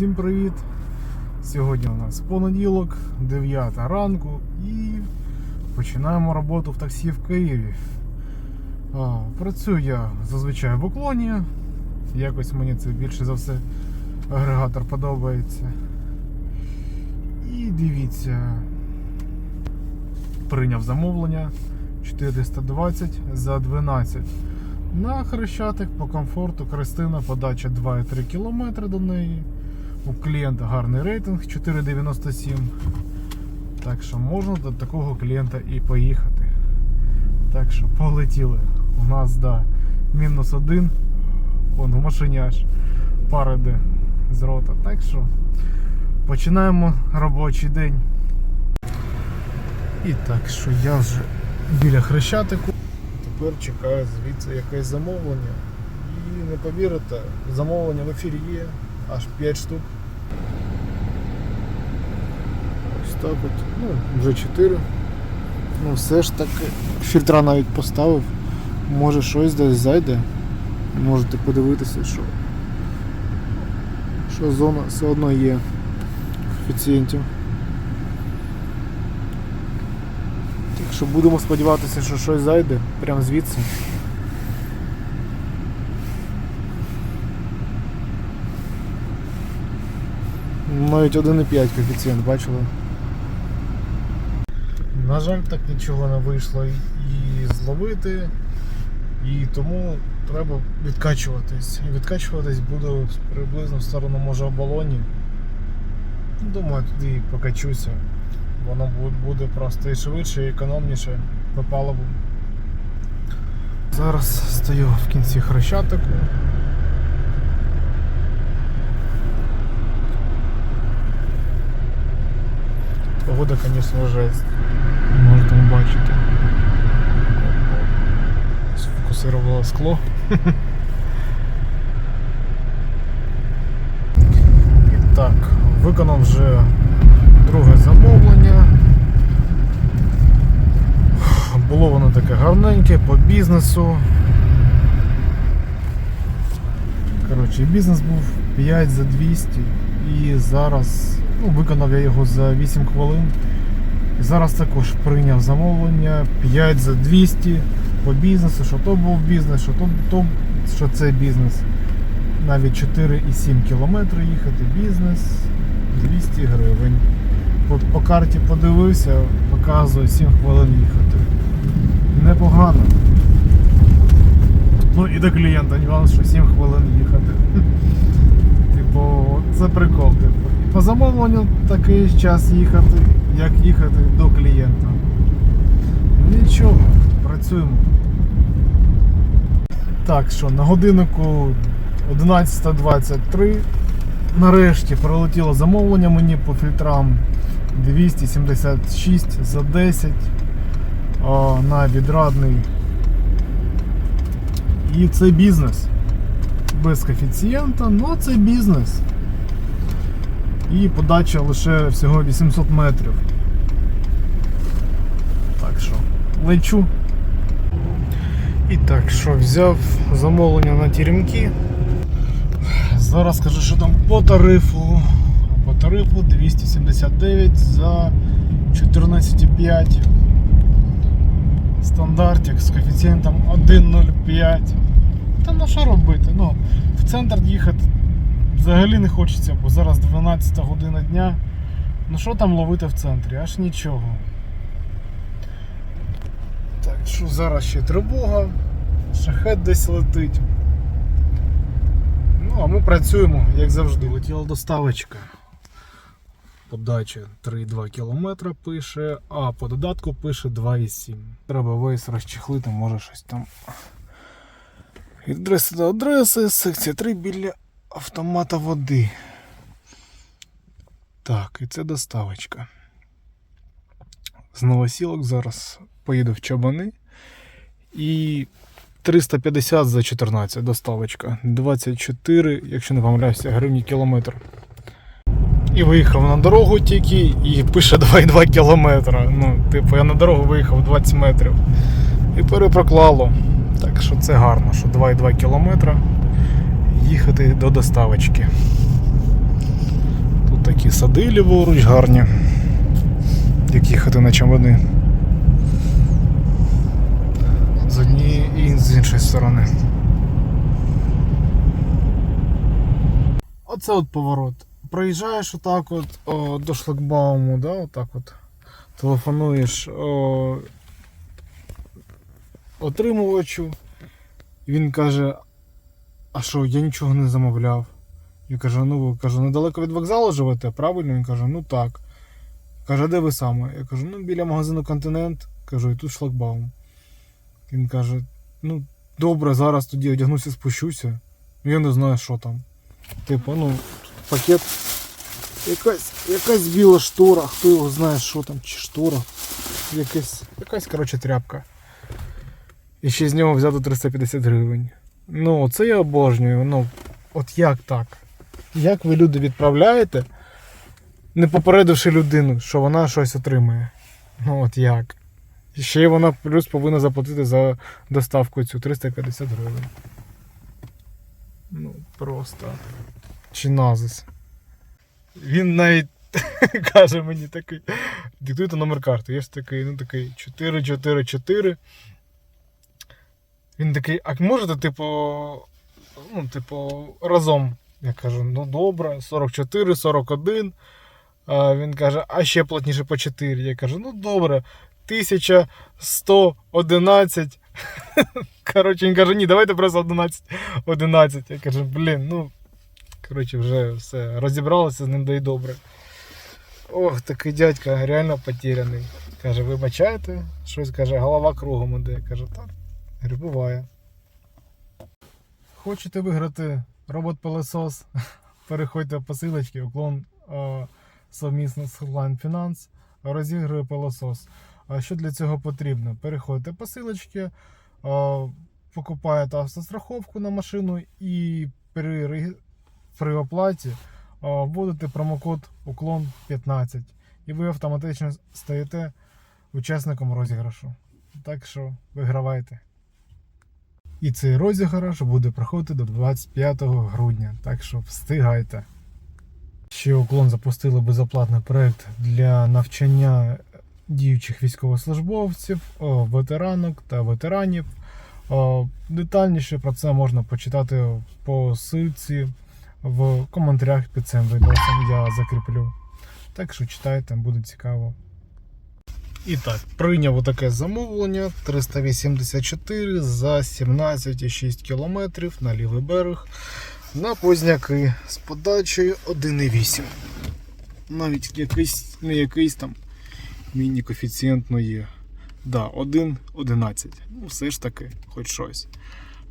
Всім привіт! Сьогодні у нас понеділок, 9 ранку і починаємо роботу в таксі в Києві. Працюю я зазвичай в уклоні. Якось мені це більше за все агрегатор подобається. І дивіться, прийняв замовлення 420 за 12. На Хрещатик по комфорту Христина, подача 2,3 км до неї. У клієнта гарний рейтинг 4,97. Так що можна до такого клієнта і поїхати. Так що полетіли. У нас да, мінус один. Вон в машині аж пара з рота. Так що починаємо робочий день. І так що я вже біля Хрещатику. Тепер чекаю звідси якесь замовлення. І не повірите, замовлення в ефірі є аж 5 штук. Ось так от. Ну, вже 4. Ну, все ж таки. Фільтра навіть поставив. Може щось десь зайде. Можете подивитися, що. Що зона все одно є коефіцієнтів. Так що будемо сподіватися, що щось зайде прямо звідси. Навіть 1,5 коефіцієнт бачили. На жаль, так нічого не вийшло і зловити, і тому треба відкачуватись. І відкачуватись буду приблизно в сторону може оболоні. Думаю, туди і покачуся. Воно буде просто і швидше, і економніше по паливу. Зараз стою в кінці хрещатику. Погода, звісно, жесть. Можете бачити. Сфокусировало скло. І так, виконав вже друге замовлення. Було воно таке гарненьке по бізнесу. Коротше, бізнес був 5 за 200 і зараз ну, виконав я його за 8 хвилин. Зараз також прийняв замовлення 5 за 200 по бізнесу, що то був бізнес, що то, то що це бізнес. Навіть 4,7 кілометри їхати бізнес 200 гривень. По, по карті подивився, показує 7 хвилин їхати. Непогано. Ну і до клієнта нюанс, що 7 хвилин їхати. Типу, це прикол. По замовленню такий час їхати, як їхати до клієнта. Нічого, працюємо. Так що на годиннику 11.23 нарешті прилетіло замовлення мені по фільтрам 276 за 10 а, на відрадний. І це бізнес. Без коефіцієнта, ну це бізнес. І подача лише всього 800 метрів. Так що, лечу. І так, що взяв замовлення на теремки. Зараз скажу, що там по тарифу. По тарифу 279 за 14,5. Стандартик з коефіцієнтом 1,05. Та ну що робити? Ну, в центр їхати взагалі не хочеться, бо зараз 12 година дня. Ну що там ловити в центрі? Аж нічого. Так, що зараз ще тривога, шахет десь летить. Ну, а ми працюємо, як завжди. Летіла доставочка. Подача 3,2 км пише, а по додатку пише 2,7. Треба весь розчехлити, може щось там. Від до адреси, секція 3 біля автомата води. Так, і це доставочка. З новосілок зараз поїду в Чабани. І 350 за 14 доставочка. 24, якщо не помиляюся, гривні кілометр. І виїхав на дорогу тільки і пише 2,2 кілометра. Ну, типу, я на дорогу виїхав 20 метрів. І перепроклало. Так що це гарно, що 2,2 кілометра їхати до доставочки. Тут такі сади ліворуч гарні. Як їхати на чамани. З однієї і з іншої сторони. Оце от поворот. Проїжджаєш отак от о, до шлагбауму, да, отак от. Телефонуєш о, отримувачу. Він каже: А що, я нічого не замовляв. Я кажу, ну кажу, недалеко від вокзалу живете, правильно? Він каже, ну так. Каже, «А де ви саме? Я кажу, ну біля магазину Континент. Кажу, і тут шлагбаум. Він каже, ну добре, зараз тоді одягнуся, спущуся. Я не знаю, що там. Типу, ну, пакет. Якась, якась біла штора, хто його знає, що там, чи штора. Якась, якась, коротше, тряпка. І ще з нього взято 350 гривень. Ну, це я обожнюю. Ну, от як так? Як ви люди відправляєте, не попередивши людину, що вона щось отримає? Ну от як? І ще й вона плюс повинна заплатити за доставку цю 350 гривень. Ну, просто. Чи назис. Він навіть каже мені такий. Диктуйте номер карти. Я ж такий, ну такий 444. Він такий, а можете, типу, ну, типу, разом. Я кажу, ну добре, 44, 41. А він каже, а ще плотніше по 4. Я кажу, ну добре, 1111. Коротше, він каже, ні, давайте просто 11. 11. Я кажу, блін, ну. Коротше, вже все. Розібралися з ним, да й добре. Ох, такий дядька реально потеряний. Каже, вибачайте, щось каже, голова кругом іде. Я кажу, так, говорю, буває. Хочете виграти робот-пилосос? Переходьте по силочці, уклон е, совмісно з Hotline Finance розігрує пилосос. А що для цього потрібно? Переходите по силочці, е, покупаєте автостраховку на машину і при, при оплаті е, вводите промокод уклон 15 і ви автоматично стаєте учасником розіграшу. Так що вигравайте. І цей розіграш буде проходити до 25 грудня, так що встигайте. Ще уклон запустили безоплатний проект для навчання діючих військовослужбовців, ветеранок та ветеранів. Детальніше про це можна почитати по ссылці в коментарях під цим відосом. Я закріплю. Так що читайте, буде цікаво. І так, прийняв таке замовлення 384 за 17,6 км на лівий берег на позняки з подачею 1,8. Навіть якийсь, не якийсь там міні-коефіцієнт ну. Да, 1,11. Ну, все ж таки, хоч щось.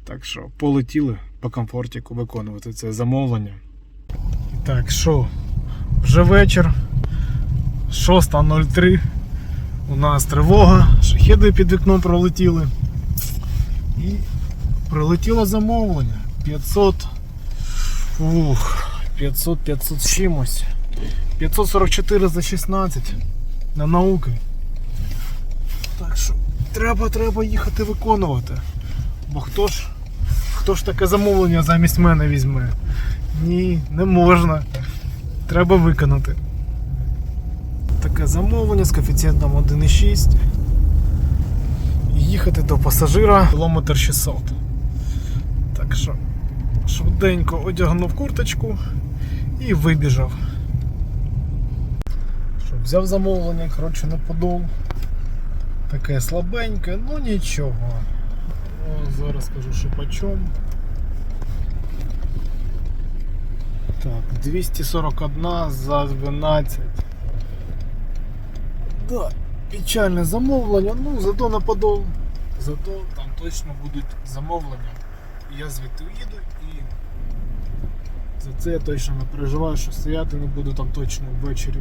Так що полетіли по комфортіку виконувати це замовлення. Так, що, вже вечір. 6.03. У нас тривога, шахеди під вікном пролетіли. І прилетіло замовлення. 500. Ух, 500, 500 з чимось. 544 за 16 на науки. Так що треба, треба їхати виконувати. Бо хто ж, хто ж таке замовлення замість мене візьме? Ні, не можна. Треба виконати. Таке замовлення з коефіцієнтом 1,6. І їхати до пасажира кілометр 600. Так що швиденько одягнув курточку і вибіжав. Що, взяв замовлення, коротше, на подол. Таке слабеньке, ну нічого. О, зараз скажу, що по чому. Так, 241 за 12. Да, печальне замовлення, ну зато на подол. Зато там точно будуть замовлення. І я звідти уїду і за Це я точно не переживаю, що стояти не буду там точно ввечері.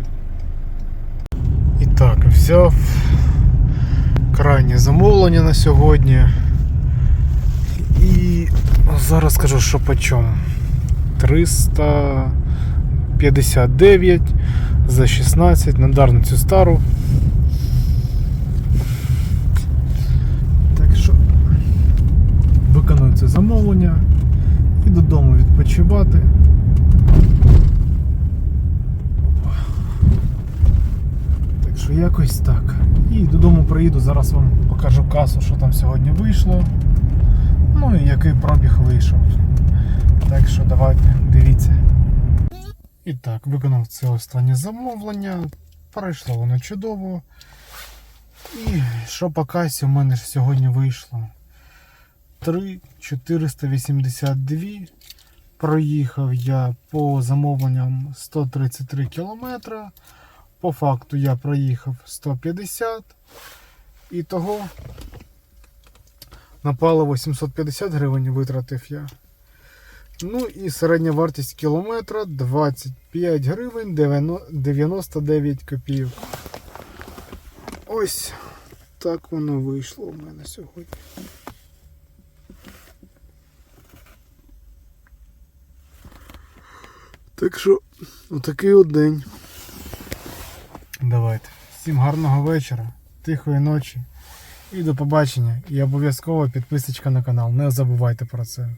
І так, взяв крайнє замовлення на сьогодні. І зараз скажу, що по чому. 359 за 16 на дарницю стару. Так що виконую це замовлення і додому відпочивати. Так що якось так. І додому приїду, зараз вам покажу касу, що там сьогодні вийшло. Ну і який пробіг вийшов. Так що давайте, дивіться. І так, виконав це останнє замовлення. Пройшло воно чудово. І що по касі у мене ж сьогодні вийшло? 3,482. Проїхав я по замовленням 133 кілометра. По факту я проїхав 150. І того на паливо 750 гривень витратив я. Ну і середня вартість кілометра 25 гривень 99 копійок. Ось так воно вийшло у мене сьогодні. Так що, отакий от день. Давайте. Всім гарного вечора, тихої ночі і до побачення. І обов'язково підписочка на канал. Не забувайте про це.